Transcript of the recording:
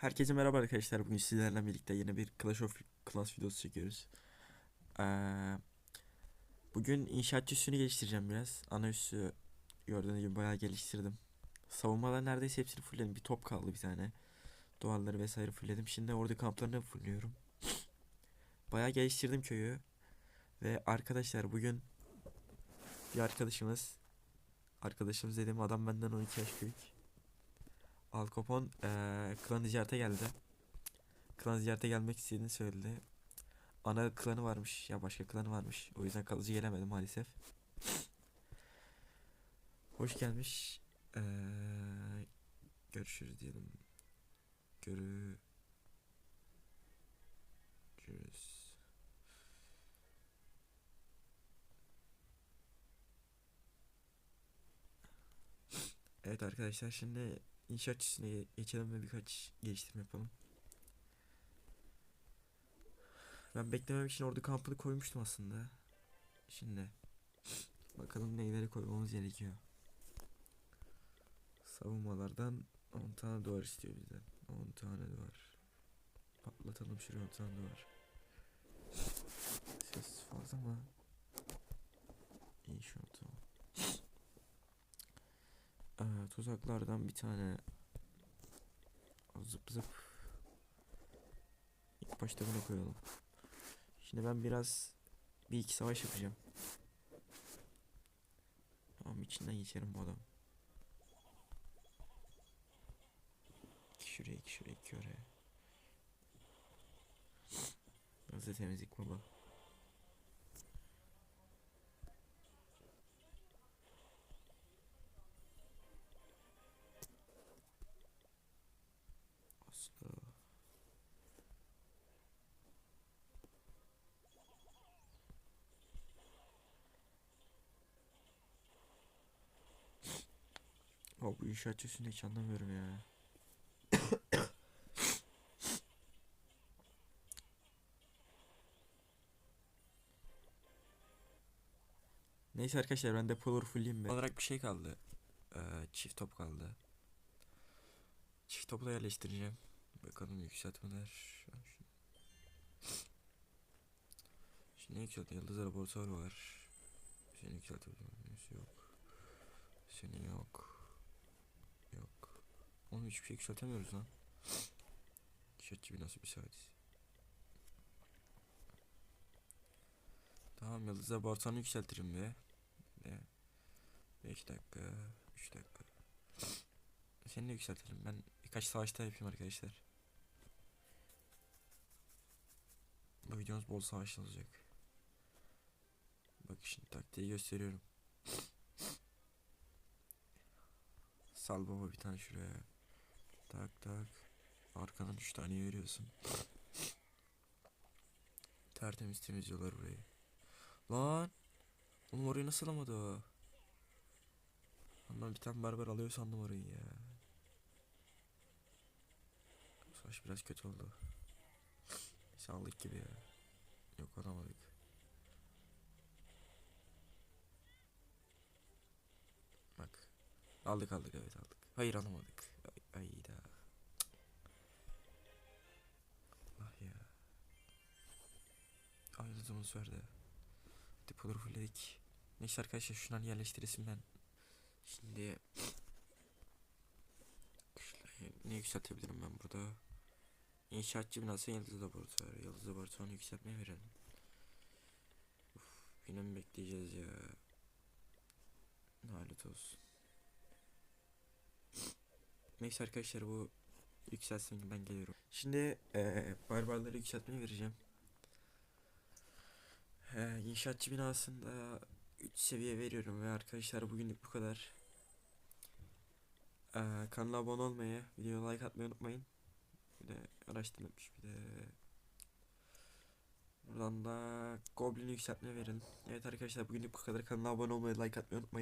Herkese merhaba arkadaşlar. Bugün sizlerle birlikte yeni bir Clash of Clans videosu çekiyoruz. Ee, bugün inşaat üssünü geliştireceğim biraz. Ana üssü gördüğünüz gibi bayağı geliştirdim. Savunmalar neredeyse hepsini fullledim. Bir top kaldı bir tane. Duvarları vesaire fullledim. Şimdi orada kamplarını fullliyorum. Bayağı geliştirdim köyü. Ve arkadaşlar bugün bir arkadaşımız arkadaşımız dediğim adam benden 12 yaş büyük. Al Capone eee klan ziyarete geldi. Klan ziyarete gelmek istediğini söyledi. Ana klanı varmış ya başka klanı varmış. O yüzden kalıcı gelemedi maalesef. Hoş gelmiş. Eee görüşürüz diyelim. Görü görüşürüz. Evet arkadaşlar şimdi İnşaat işine geçelim ve birkaç geliştirme yapalım. Ben beklemem için orada kampını koymuştum aslında. Şimdi bakalım neyleri koymamız gerekiyor. Savunmalardan 10 tane duvar istiyor bizden. 10 tane duvar. Patlatalım şuraya 10 tane duvar. Tuzaklardan bir tane zıp zıp ilk başta bunu koyalım. Şimdi ben biraz bir iki savaş yapacağım. Tamam içinden geçerim bu adam. İki şuraya iki şuraya iki oraya. Hızlı temizlik baba. O bu inşaatçısını hiç anlamıyorum ya. Neyse arkadaşlar ben depoları fullleyeyim be. Olarak bir şey kaldı. Ee, çift top kaldı. Çift topla yerleştireceğim. Bakalım yükseltmeler. Şimdi yükselt. Yıldız laboratuvar var. Seni yükseltebiliyor muyuz? Yok. Seni yok. Oğlum hiçbir şey yükseltemiyoruz lan. Şat gibi nasıl bir saat? Tamam Yıldız laboratuvarını yükseltirim be. De. 5 dakika. 3 dakika. Seni de yükseltelim. Ben birkaç savaşta yapayım arkadaşlar. Bu videomuz bol savaşlı olacak. Bak şimdi taktiği gösteriyorum. Sal baba bir tane şuraya. Tak tak. Arkadan 3 tane veriyorsun. Tertemiz temizliyorlar burayı. Lan. Oğlum orayı nasıl alamadı o? Ondan bir tane barbar alıyor sandım orayı ya. Savaş biraz kötü oldu. Sağlık gibi ya. Yok alamadık. Bak. Aldık aldık evet aldık. Hayır alamadık. Ay, ayda. Zaman verdi. Depoları fullledik. Neyse arkadaşlar şunları yerleştiresim ben. Şimdi ne yükseltebilirim ben burada? İnşaatçı binası yıldız laboratuvarı. Yıldız laboratuvarını yükseltmeye verelim. Uf, yine mi bekleyeceğiz ya? Lanet olsun. Neyse arkadaşlar bu yükselsin ben geliyorum. Şimdi eee barbarları yükseltmeye vereceğim. İnşaatçı binasında 3 seviye veriyorum ve arkadaşlar bugünlük bu kadar. Eee kanala abone olmayı, videoya like atmayı unutmayın. Bir de araştırmış bir de Buradan da Goblin'i yükseltmeye verelim. Evet arkadaşlar bugünlük bu kadar. Kanala abone olmayı, like atmayı unutmayın.